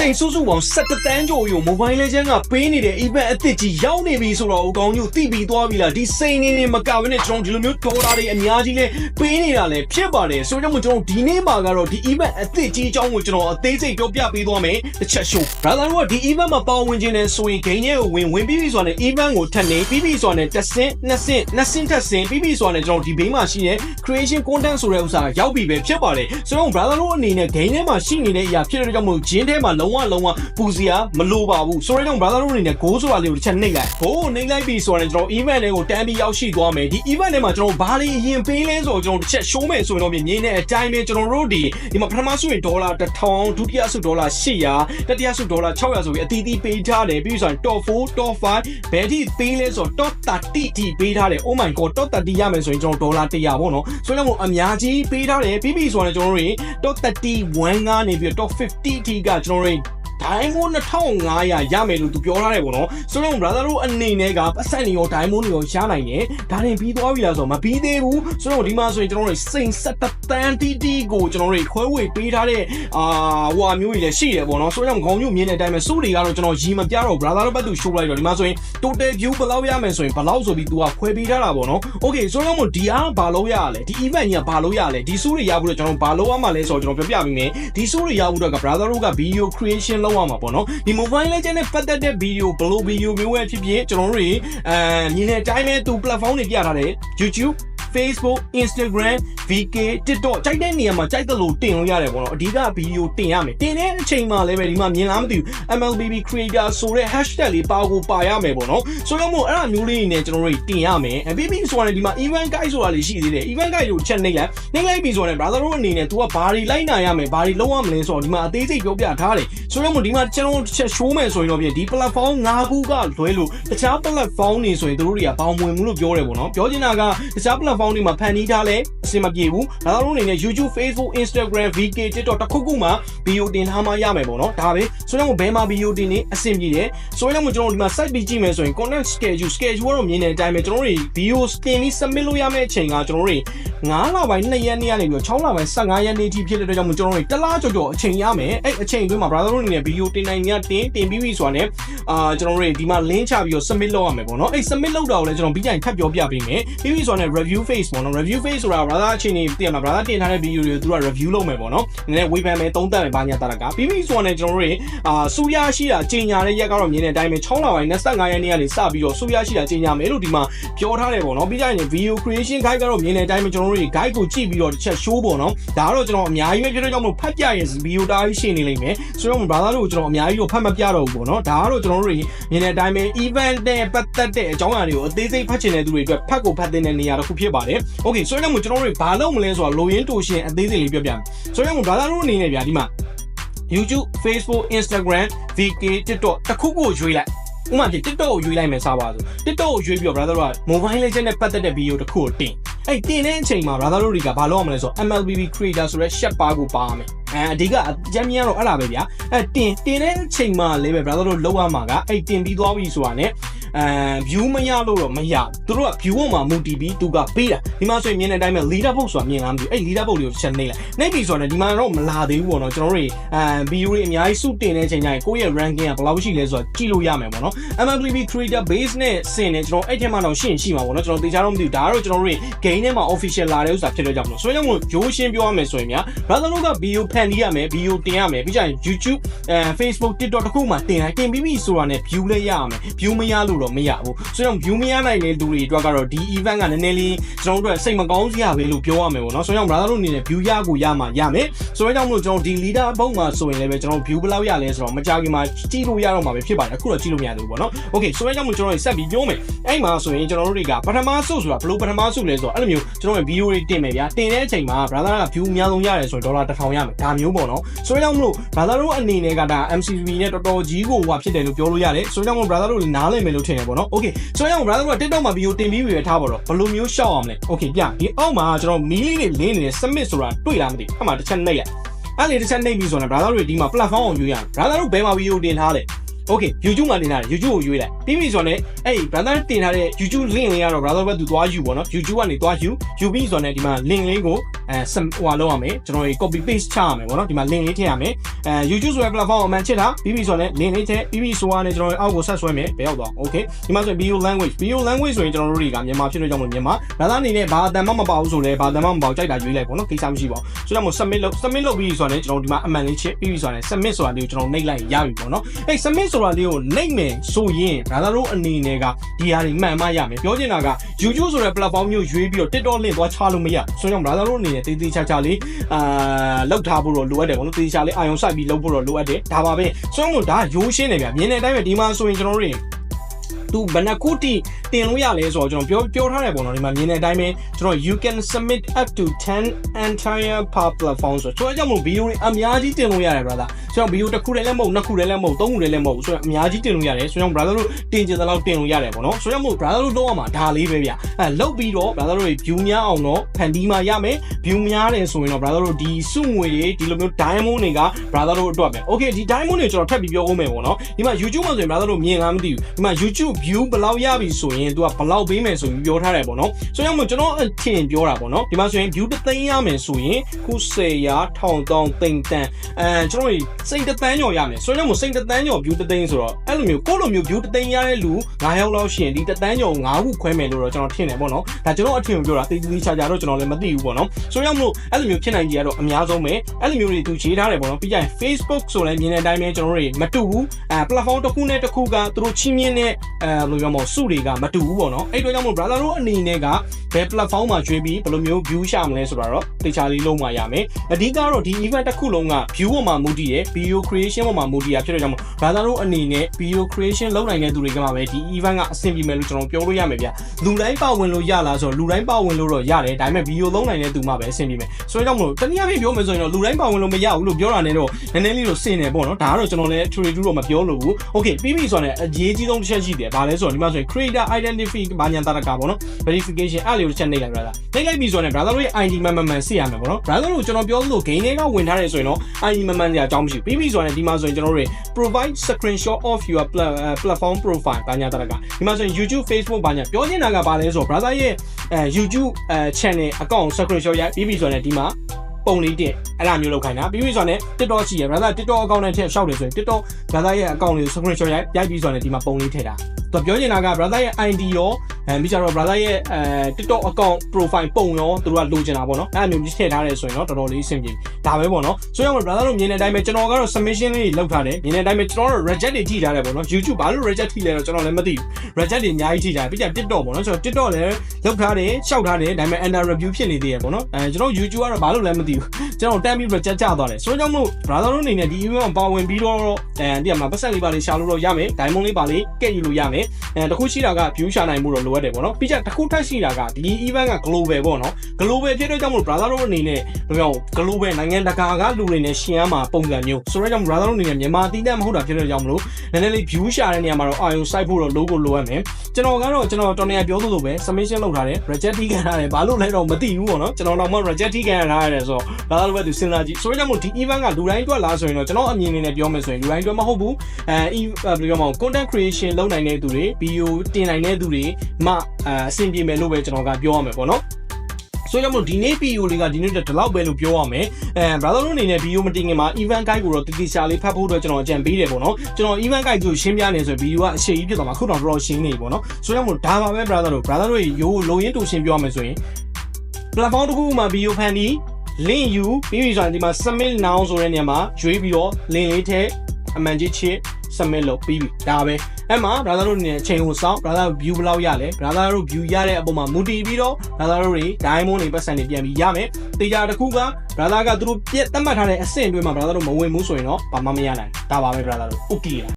ချိန်စုစုပေါင်း17တန်းကျော်ယူ Mobile Legends ကပေးနေတဲ့ event အသစ်ကြီးရောက်နေပြီဆိုတော့အကောင်မျိုးသိပြီးသွားပြီလားဒီစိန်နေနေမကဘဲနဲ့ကျွန်တော်ဒီလိုမျိုးဒေါ်လာတွေအများကြီးလဲပေးနေတာလဲဖြစ်ပါတယ်ဆိုတော့ကျွန်တော်ဒီနေ့မှာကတော့ဒီ event အသစ်ကြီးအကြောင်းကိုကျွန်တော်အသေးစိတ်ပြောပြပေးသွားမယ်တစ်ချက် show brother တို့ကဒီ event မှာပါဝင်ခြင်းနဲ့ဆိုရင် game ရဲ့ကိုဝင်ဝင်ပြီးပြီဆိုတော့ event ကိုထပ်နေပြီးပြီဆိုတော့တစ်ဆင့်နှစ်ဆင့်နှစ်ဆင့်ထပ်ဆင့်ပြီးပြီဆိုတော့ကျွန်တော်ဒီဘေးမှာရှိတဲ့ creation content ဆိုတဲ့ဥစ္စာရောက်ပြီပဲဖြစ်ပါတယ်ဆိုတော့ brother တို့အနေနဲ့ game ထဲမှာရှိနေတဲ့အရာဖြစ်တဲ့ကြောင့်မို့ဂျင်းထဲမှာလုံးဝလုံးဝပူစရာမလိုပါဘူးဆိုတော့ကြောင့် brother တို့အနေနဲ့ goal ဆိုတာလေးကိုတစ်ချက်နှိပ်လိုက် goal ကိုနှိပ်လိုက်ပြီဆိုတော့ကျွန်တော် event တွေကိုတန်းပြီးရောက်ရှိသွားမယ်ဒီ event ထဲမှာကျွန်တော်ဘာလေးအရင်ပေးလဲဆိုတော့ကျွန်တော်တစ်ချက် show မယ်ဆိုရင်တော့မြင်တဲ့အတိုင်းပဲကျွန်တော်တို့ဒီဒီမှာပထမဆုရင်ဒေါ်လာ1000ဒုတိယဆုဒေါ်လာ800တတိယဆုဒေါ်လာ600ဆိုပြီးအတီးတီးပေးထားတယ်ပြီးဆိုရင် top 4 top 5ဘယ်ထိပေးလဲဆိုတော့ top 30ထိပေးထားတယ် oh my god top 30ရမယ်ဆိုရင်ကျွန်တော်ဒေါ်လာ100ပေါ့နော်ဆိုတော့အများကြီးပေးထားတယ်ပြီးပြီဆိုတော့ကျွန်တော်တို့ top 31ကနေပြီးတော့ top 50ထိကကျွန်တော်တို့ ဒိုင်းမိုး2500ရမယ်လို့သူပြောထားတယ်ပေါ့နော်ဆိုတော့ brother တို့အနေနဲ့ကပတ်စံနေရောဒိုင်းမိုးနေရောရနိုင်တယ်ဒါရင်ပြီးသွားပြီလားဆိုတော့မပြီးသေးဘူးဆိုတော့ဒီမှာဆိုရင်ကျွန်တော်တို့စိန်ဆက်တတန်တီတီကိုကျွန်တော်တို့ခွဲဝေပေးထားတဲ့အာဟိုအမျိုးကြီးလည်းရှိတယ်ပေါ့နော်ဆိုတော့ခေါင်းမျိုးမြင်တဲ့အတိုင်းပဲစုတွေကတော့ကျွန်တော်ရီမပြတော့ brother တို့ဘက်သူ show လိုက်တော့ဒီမှာဆိုရင် total view ဘယ်လောက်ရမယ်ဆိုရင်ဘယ်လောက်ဆိုပြီး तू ကခွဲပေးထားတာပေါ့နော် okay ဆိုတော့မို့ဒီအားဘာလို့ရရလဲဒီ event ကြီးကဘာလို့ရလဲဒီစုတွေရဖို့တော့ကျွန်တော်ဘာလို့ရမှာလဲဆိုတော့ကျွန်တော်ပြောပြပေးမယ်ဒီစုတွေရဖို့တော့က brother တို့က video creation လုပ်ရမှာပေါ့နော်ဒီ mobile legend နဲ့ပတ်သက်တဲ့ video ဘယ်လို video မျိုးပဲဖြစ်ဖြစ်ကျွန်တော်တို့တွေအဲမြင်တဲ့အတိုင်းပဲသူ platform တွေပြထားတယ် YouTube Facebook Instagram VK TikTok ကြိုက်တဲ့နေရာမှာကြိုက်တဲ့လို့တင်လို့ရတယ်ပေါ့နော်အဓိကဗီဒီယိုတင်ရမယ်တင်တဲ့အချိန်မှာလည်းပဲဒီမှာမြင်လားမသိဘူး MLBB creator ဆိုတဲ့ hashtag လေးပါကိုပါရမယ်ပေါ့နော်ဆိုတော့မို့အဲ့ဒါမျိုးလေးနေနဲ့ကျွန်တော်တို့တင်ရမယ်အပြီးပြီးဆိုတာဒီမှာ event guide ဆိုတာလေးရှိသေးတယ် event guide ကိုချက်နှိပ်လိုက်နှိပ်လိုက်ပြီဆိုတော့ brother တို့အနေနဲ့ तू ကဘာတွေလိုက်နိုင်ရမယ်ဘာတွေလုပ်ရမလဲဆိုတော့ဒီမှာအသေးစိတ်ပြောပြထားတယ်ဆိုတော့မို့ဒီမှာကျွန်တော်ချက် show မယ်ဆိုရင်တော့ပြင်ဒီ platform ၅ခုကလွဲလို့တခြား platform တွေဆိုရင်တို့တွေကဘောင်ဝင်မှုလို့ပြောတယ်ပေါ့နော်ပြောချင်တာကတခြား platform တွေမှာဖန်တီးထားလဲအဆင်မပြေဘူးဒါတော့အနေနဲ့ YouTube Facebook Instagram VK TikTok တခုခုမှဗီဒီယိုတင်ထားမှရမယ်ပေါ့နော်ဒါပဲဆိုတော့ဘယ်မှာဗီဒီယိုတင်နေအဆင်ပြေတယ်ဆိုတော့ကျွန်တော်ဒီမှာ site ပြီးကြည့်မယ်ဆိုရင် content schedule schedule ကတော့မြင်တဲ့အတိုင်းပဲကျွန်တော်တို့ဗီဒီယိုတင်ပြီး submit လုပ်ရမယ့်အချိန်ကကျွန်တော်တို့ 9လပိုင်း2ရက်နေ့ကနေပြီးတော့6လပိုင်း15ရက်နေ့ထိဖြစ်တဲ့အတွက်ကြောင့်မို့ကျွန်တော်တို့တလားကြော်ကြော်အချိန်ရမယ်အဲ့အချိန်အတွင်းမှာ brother တို့အနေနဲ့ဗီဒီယိုတင်နိုင်ညတင်တင်ပြီးပြီဆိုတာနဲ့အာကျွန်တော်တို့ဒီမှာ link ချပြီးတော့ submit လုပ်ရမယ်ပေါ့နော်အဲ့ submit လုပ်တာကိုလည်းကျွန်တော်ပြီးကြရင်ထပ်ပြောပြပေးမယ်ပြီးပြီဆိုတာနဲ့ review phase ပေါ့နော် review phase ဆိုတာ brother အချိန်နေသိရမလား brother တင်ထားတဲ့ video တွေကိုသူက review လုပ်မယ်ပေါ့နော်နည်းနည်းဝေဖန်မယ်သုံးသပ်မယ်ဘာညာတာကပြီးပြီဆိုတာနဲ့ကျွန်တော်တို့အာစူရရှိတာချိန်ညာတဲ့ရက်ကတော့မြင်တဲ့အတိုင်းပဲ6လပိုင်း25ရက်နေ့ကနေစပြီးတော့စူရရှိတာချိန်ညာမယ်လို့ဒီမှာပြောထားတယ်ပေါ့နော်ပြီးကြရင် video creation guide ကတော့မြင်တဲ့အတိုင်းပဲကျွန်တော်တို့ guide ကိုကြည့်ပြီးတော့တစ်ချက် show ပေါ့နော်ဒါကတော့ကျွန်တော်အများကြီးပဲဖြစ်တဲ့ကြောင့်မလို့ဖတ်ပြရင် video တားကြီးရှင်းနေလိမ့်မယ်ဆိုတော့ brother တို့ကျွန်တော်အများကြီးတော့ဖတ်မပြတော့ဘူးပေါ့နော်ဒါကတော့ကျွန်တော်တို့မြင်တဲ့အတိုင်းပဲ event နဲ့ပတ်သက်တဲ့အကြောင်းအရာတွေကိုအသေးစိတ်ဖတ်ချင်တဲ့သူတွေအတွက်ဖတ်ကိုဖတ်တဲ့နေရာတစ်ခုဖြစ်ပါတယ် okay ဆိုတော့ကျွန်တော်တို့ဘာလုပ်မလဲဆိုတာလိုရင်းတူရှင်အသေးစိတ်လေးပြောပြမယ်ဆိုတော့ brother တို့အနေနဲ့ဗျာဒီမှာ YouTube Facebook Instagram VK TikTok တခုခုကိုရွေးလိုက်ဥပမာ TikTok ကိုရွေးလိုက်မယ်စပါဆို TikTok ကိုရွေးပြီးတော့ brother တို့က mobile legend နဲ့ပတ်သက်တဲ့ video တစ်ခုကိုတင် အဲ့တင်တဲ့အချိန်မှာ brother တို့တွေကဘာလုပ်ရမလဲဆိုတော့ MLBB creator ဆိုတဲ့ share bar ကိုပါရမယ်အဲအဓိကအကြမ်းမြန်းတော့အဲ့လာပဲဗျာအဲတင်တင်တဲ့အချိန်မှာလည်းပဲ brother တို့လောက်ရမှာကအဲ့တင်ပြီးသွားပြီဆိုတာ ਨੇ အဲ view မရလို့တော့မရသူတို့က view ပေါ်မှာမူတည်ပြီးသူကပေးတာဒီမှာဆိုရင်မြင်တဲ့အတိုင်းပဲ leader box ဆိုတာမြင်လားမသိဘူးအဲ့ leader box လေးကိုချက်နှိပ်လိုက်နှိပ်ပြီဆိုတော့ဒီမှာတော့မလာသေးဘူးပေါ့နော်ကျွန်တော်တို့အဲ view တွေအများကြီးစုတင်တဲ့အချိန်ကျရင်ကိုယ့်ရဲ့ ranking ကဘယ်လောက်ရှိလဲဆိုတာကြည့်လို့ရမယ်ပေါ့နော် MLB creator base နဲ့ဆင်နေကျွန်တော်အဲ့ထဲမှာတော့ရှင်းရှိမှာပေါ့နော်ကျွန်တော်တေချာတော့မသိဘူးဒါကတော့ကျွန်တော်တို့ game ထဲမှာ official လာတဲ့ဥစ္စာဖြစ်တော့ကြောင့်မလို့ဆိုရင်မို့ရိုးရှင်းပြောရမယ်ဆိုရင်များ brother တို့က video ဖန်တီးရမယ် video တင်ရမယ်ပြီးကြရင် YouTube အဲ Facebook TikTok တခုမှတင်လိုက်တင်ပြီးပြီဆိုတာနဲ့ view လည်းရရမယ် view မရလို့တော့မရဘူးဆိုတော့ view မရနိုင်တဲ့လူတွေအတွက်ကတော့ဒီ event ကနည်းနည်းလေးကျွန်တော်တို့စိတ်မကောင်းစရာပဲလို့ပြောရမယ်ပေါ့နော်ဆိုတော့ brother တို့အနေနဲ့ view ရကိုရမှာရမယ်ဆိုတော့ကြောင့်မလို့ကျွန်တော်ဒီ leader ဘုတ်မှာဆိုရင်လည်းပဲကျွန်တော် view ဘယ်လောက်ရလဲဆိုတော့မကြခင်မှာကြည့်လို့ရတော့မှာပဲဖြစ်ပါတယ်အခုတော့ကြည့်လို့မရသေးဘူးပေါ့နော် okay ဆိုတော့ကြောင့်မလို့ကျွန်တော်ဆက်ပြီးပြောမယ်အဲ့မှာဆိုရင်ကျွန်တော်တို့တွေကပထမဆုဆိုတာဘယ်လိုပထမဆုလဲဆိုတော့အဲ့လိုမျိုးကျွန်တော်ရဲ့ video တွေတင်မယ်ဗျာတင်တဲ့အချိန်မှာ brother က view အများဆုံးရတယ်ဆိုရင်ဒေါ်လာ1000ရမယ်ဒါမျိုးပေါ့နော်ဆိုတော့ကြောင့်မလို့ brother တို့အနေနဲ့ကဒါ MCV နဲ့တော်တော်ကြီးကိုဟွာဖြစ်တယ်လို့ပြောလို့ရတယ်ဆိုတော့ကြောင့်မလို့ brother တို့နားလည်မယ်လို့ထင်တယ်ပေါ့နော် okay ဆိုတော့ကြောင့် brother တို့က TikTok မှာ video တင်ပြီးပြီပဲထားပါတော့ဘယ်လိုမျိုးရှောက်အောင်လဲ okay ပြဒီအောက်မှာကျွန်တော်မီလီတွေလင်းနေတဲ့ submit ဆိုတာတွေ့လားမသိဘူးအဲ့မှာတစ်ချက်နှိပ်လိုက်အဲ့လေတစ်ချက်နှိပ်ပြီးဆိုတော့ brother တို့ဒီမှာ platform ကိုရွေးရအောင် brother တို့ဘယ်မှာ video တင်ထားလဲ okay YouTube မှာတင်ထားတယ် YouTube ကိုရွေးလိုက်ပြီးပြီဆိုတော့လည်းအဲ့ brother တင်ထားတဲ့ YouTube link လေးကတော့ brother ဘက်သူသွားယူပေါ့နော် YouTube ကနေသွားယူယူပြီးဆိုတော့လည်းဒီမှာ link လေးကိုအဲဟိုဟာလောက်ရမယ်ကျွန်တော်တို့ copy paste ချရမယ်ပေါ့နော်ဒီမှာ link လေးထည့်ရမယ်အဲ YouTube ဆိုတဲ့ platform အမှန်ချစ်တာပြီးပြီဆိုတော့လည်း link လေးထည့်ပြီးပြီဆိုတော့လည်းကျွန်တော်တို့အောက်ကိုဆက်ဆွဲမယ်ဘယ်ရောက်သွား okay ဒီမှာဆိုရင် bio language bio language ဆိုရင်ကျွန်တော်တို့တွေကမြန်မာဖြစ်လို့ကြောင့်မလို့မြန်မာဘာသာအနေနဲ့ဘာအတန်မှမပါဘူးဆိုလဲဘာအတန်မှမပါဘူးကြိုက်တာရွေးလိုက်ပေါ့နော်ကိစ္စမရှိပါဘူးဆိုတော့မို့ submit လုပ် submit လုပ်ပြီးဆိုတော့လည်းကျွန်တော်တို့ဒီမှာအမှန်လေးချစ်ပြီးပြီဆိုတော့လည်း submit ဆိုတာလေးကိုကျွန်တော်နှိပ်လိုက်ရပြီပေါ့နော်အဲ့ submit ဆိုတာလေးကိုနှိပ်မယ်ဆိုရင်ဘာသာတို့အနေနဲ့ကဒီဟာတွေမှန်မှရမယ်ပြောချင်တာက YouTube ဆိုတဲ့ platform မျိုးရွေးပြီးတော့ TikTok link သွားချလို့မရဆိုတော့ဘာသာတို့အနေနဲ့တေးသေးချာချာလေးအာလောက်ထားဖို့တော့လိုအပ်တယ်ပေါ့နော်တေးသေးချာလေးအာယုံစိုက်ပြီးလုပ်ဖို့တော့လိုအပ်တယ်ဒါပါပဲဆိုတော့ဒါရိုးရှင်းတယ်ဗျမြင်တဲ့အတိုင်းပဲဒီမှာဆိုရင်ကျွန်တော်တို့ တွေသူဘယ်နှခုတိတင်လို့ရလဲဆိုတော့ကျွန်တော်ပြောပြောထားတယ်ပေါ့နော်ဒီမှာမြင်တဲ့အတိုင်းပဲကျွန်တော် you can submit up to 10 entire power platform ဆိုတော့ကျွန်တော်ကြောင့်မို့ဗီဒီယိုတွေအများကြီးတင်လို့ရတယ် brother ဆိုတော့ဗီဒီယိုတစ်ခုတည်းလည်းမဟုတ်နှစ်ခုတည်းလည်းမဟုတ်သုံးခုတည်းလည်းမဟုတ်ဆိုတော့အများကြီးတင်လို့ရတယ်ဆိုတော့ brother တို့တင်ကြတဲ့လောက်တင်လို့ရတယ်ပေါ့နော်ဆိုတော့မို့ brother တို့တော့ရမှာဒါလေးပဲဗျအဲလုတ်ပြီးတော့ brother တို့တွေ view များအောင်တော့ဖန်တီးမှရမယ် view များတယ်ဆိုရင်တော့ brother တို့ဒီစုငွေတွေဒီလိုမျိုး diamond တွေက brother တို့အတွက်ပဲ okay ဒီ diamond တွေကျွန်တော်ထပ်ပြီးပြောဦးမယ်ပေါ့နော်ဒီမှာ YouTube မှာဆိုရင် brother တို့မြင်လားမသိဘူးဒီမှာ YouTube view ဘယ်လောက်ရပြီဆိုရင် तू ကဘယ်လောက်ပေးမယ်ဆိုပြီးပြောထားတယ်ပေါ့နော်ဆိုတော့မို့ကျွန်တော်အထင်ပြောတာပေါ့နော်ဒီမှာဆိုရင် view တစ်သိန်းရမယ်ဆိုရင်ခု10ရာထောင်တောင်သိန်းတန်အဲကျွန်တော်စိတ်တစ်သန်းကျော်ရမယ်ဆိုတော့မို့စိတ်တစ်သန်းကျော် view တစ်သိန်းဆိုတော့အဲ့လိုမျိုးကိုယ့်လိုမျိုး view တစ်သိန်းရတဲ့လူ9ယောက်လောက်ရှင်ဒီတစ်သန်းကျော်9ခုခွဲမယ်လို့တော့ကျွန်တော်ထင်တယ်ပေါ့နော်ဒါကျွန်တော်အထင်ကိုပြောတာတိတိကျကျတော့ကျွန်တော်လည်းမသိဘူးပေါ့နော်ဆိုတော့မို့အဲ့လိုမျိုးဖြစ်နိုင်ကြီးကတော့အများဆုံးပဲအဲ့လိုမျိုးတွေသူရေးထားတယ်ပေါ့နော်ပြီးကြရင် Facebook ဆိုလည်းမြင်တဲ့အတိုင်းပဲကျွန်တော်တို့တွေမတူဘူးအဲ platform တစ်ခုနဲ့တစ်ခုကသူတို့ချင်းမြင့်တဲ့အဲဘယ်လိုပြောမလဲစုတွေကမတူဘူးပေါ့နော်အဲ့တော့ကြောင့်မို့ brother တို့အနေနဲ့ကဘယ် platform မှာကျွေးပြီးဘယ်လိုမျိုး view ရှာမလဲဆိုတာတော့တေချာလေးလုံးမှရမယ်အဓိကတော့ဒီ event တစ်ခုလုံးက view ပေါ်မှာမူတည်ရယ် video creation ပေါ်မှာမူတည်ရဖြစ်တဲ့ကြောင့်မို့ brother တို့အနေနဲ့ video creation လုပ်နိုင်တဲ့သူတွေကမှပဲဒီ event ကအဆင်ပြေမယ်လို့ကျွန်တော်ပြောလို့ရမယ်ဗျလူတိုင်းပါဝင်လို့ရလားဆိုတော့လူတိုင်းပါဝင်လို့တော့ရတယ်ဒါပေမဲ့ video လုံးနိုင်တဲ့သူမှပဲအဆင်ပြေမယ်ဆိုတော့ကြောင့်မို့တနည်းအားဖြင့်ပြောမယ်ဆိုရင်တော့လူတိုင်းပါဝင်လို့မရဘူးလို့ပြောတာနဲ့တော့နည်းနည်းလေးတော့စင်တယ်ပေါ့နော်ဒါကတော့ကျွန်တော်လည်း true true တော့မပြောလို့ဘူး okay ပြီးပြီဆိုတော့အရေးကြီးဆုံးတစ်ချက်ရှိတယ်ဘာလဲဆိုတော့ဒီမှာဆိုရင် creator identity ဘာညာတာတကပေါ့နော် verification အဲ့လိုတစ်ချက်နှိပ်လိုက် brother နှိပ်လိုက်ပြီဆိုတော့ brother တို့ရဲ့ ID မှန်မှန်မှန်စစ်ရမယ်ပေါ့နော် brother တို့ကျွန်တော်ပြောလို့ game တွေကဝင်ထားတယ်ဆိုရင်တော့ ID မှန်မှန်စရာအကြောင်းမရှိဘူးပြီးပြီဆိုတော့ဒီမှာဆိုရင်ကျွန်တော်တို့ provide screenshot of your pla- အဲ platform profile ဘာညာတာတကဒီမှာဆိုရင် YouTube Facebook ဘာညာပြောချင်တာကဘာလဲဆိုတော့ brother ရဲ့အဲ YouTube အဲ channel account screenshot ရိုက်ပြီးပြီဆိုတော့ဒီမှာပုံလေးတင်အဲ့လိုမျိုးလုပ်ခိုင်းတာပြီးပြီဆိုတော့ TikTok ရှိရယ် brother TikTok account နဲ့ထည့်ရှောက်တယ်ဆိုရင် TikTok brother ရဲ့ account လေးကို screenshot ရိုက်ရိုက်ပြီးဆိုတော့ဒီမှာပုံလေးထည့်တာ သူပြောချင်တာက brother ရဲ့ ID ရောအဲပြီးကြတော့ brother ရဲ့အဲ TikTok account profile ပုံရောသူတို့ကလိုချင်တာပေါ့နော်အဲ့လိုမျိုးထည့်ထားတယ်ဆိုရင်တော့တော်တော်လေးအဆင်ပြေဒါပဲပေါ့နော်ဆိုတော့ brother တို့မြင်တဲ့အတိုင်းပဲကျွန်တော်ကတော့ submission လေးလောက်ထားတယ်မြင်တဲ့အတိုင်းပဲကျွန်တော်တို့ reject တွေထိထားတယ်ပေါ့နော် YouTube ဘာလို့ reject ထိလဲတော့ကျွန်တော်လည်းမသိဘူး reject တွေအများကြီးထိထားတယ်ပြီးကြ TikTok ပေါ့နော်ကျွန်တော် TikTok လည်းလောက်ထားတယ်ရှောက်ထားတယ်ဒါပေမဲ့ under review ဖြစ်နေသေးတယ်ပေါ့နော်အဲကျွန်တော် YouTube ကတော့ဘာလို့လဲမသိဘူးကျွန်တော်တမ်းပြီး reject ကျသွားတယ်ဆိုတော့ကြောင့်မို့ brother တို့အနေနဲ့ဒီ event ကိုပါဝင်ပြီးတော့အဲဒီမှာပတ်ဆက်လေးပါလေးရှာလို့တော့ရမယ် diamond လေးပါလေးကဲ့ယူလို့ရမယ်အဲတခုရှိတာက view ရှာနိုင်မှုတော့လိုအပ်တယ်ပေါ့နော်ပြီးကြတခုထပ်ရှိတာကဒီ event က global ပေါ့နော် global ဖြစ်တဲ့ကြောင့်မို့ brother တို့အနေနဲ့ဘယ်လို global နိုင်ငံတကာကလူတွေနဲ့ရှင်းရမှာပုံစံမျိုးဆိုတော့ကြောင့် brother တို့အနေနဲ့မြန်မာတီးတဲ့မဟုတ်တာဖြစ်တဲ့ကြောင့်မလို့နည်းနည်းလေး view ရှာတဲ့နေရာမှာတော့အာရုံစိုက်ဖို့တော့ logo လိုအပ်မယ်ကျွန်တော်ကတော့ကျွန်တော်တော်နေရပြောသလိုပဲ submission လုပ်ထားတယ် reject ထိခံထားတယ်ဘာလို့လဲတော့မသိဘူးပေါ့နော်ကျွန်တော်တော့မှ reject ထိခံရထားရတယ်ဆိုတော့ brother တို့ပဲသူစဉ်းစားကြည့်ဆိုတော့ကြောင့်မို့ဒီ event ကလူတိုင်းအတွက်လားဆိုရင်တော့ကျွန်တော်အမြင်အနေနဲ့ပြောမယ်ဆိုရင်လူတိုင်းအတွက်မဟုတ်ဘူးအဲဘယ်လိုပြောမလဲ content creation လုပ်နိုင်တဲ့သူတွေ video တင်နိုင်တဲ့သူတွေမှအအဆင်ပြေမယ်လို့ပဲကျွန်တော်ကပြောရမယ်ပေါ့နော် ဆိုတော့မို့ဒီနေ့ video လေးကဒီနေ့ဒီလောက်ပဲလို့ပြောရမယ်အဲ brother တို့အနေနဲ့ video မတင်ခင်မှာ event guide ကိုတော့တတိရှာလေးဖတ်ဖို့အတွက်ကျွန်တော်အကြံပေးတယ်ပေါ့နော်ကျွန်တော် event guide ကိုရှင်းပြနေဆိုရင် video ကအရှိကြီးဖြစ်သွားမှာခုတော့တော်တော်ရှင်းနေပြီပေါ့နော်ဆိုတော့မို့ဒါပါပဲ brother တို့ brother တို့ရိုးလိုရင်းတူရှင်းပြောရမယ်ဆိုရင် platform တစ်ခုမှာ video ဖန်ပြီး link ယူပြီးပြီဆိုရင်ဒီမှာ submit now ဆိုတဲ့နေရာမှာရွေးပြီးတော့ link လေးထည့် အမှန်ကြီးချစ် submit လုပ်ပြီးပြီဒါပဲအဲ့မှာ brother တို့အနေနဲ့အချိန်ကိုစောင့် brother view ဘယ်လောက်ရလဲ brother တို့ view ရတဲ့အပေါ်မှာမူတည်ပြီးတော့ brother တို့တွေ diamond တွေပတ်စံတွေပြန်ပြီးရမယ်တေချာတစ်ခုက brother ကသူတို့ပြတ်သတ်မှတ်ထားတဲ့အဆင့်အတွင်းမှာ brother တို့မဝင်ဘူးဆိုရင်တော့ဘာမှမရနိုင်ဒါပါပဲ brother တို့ okay လား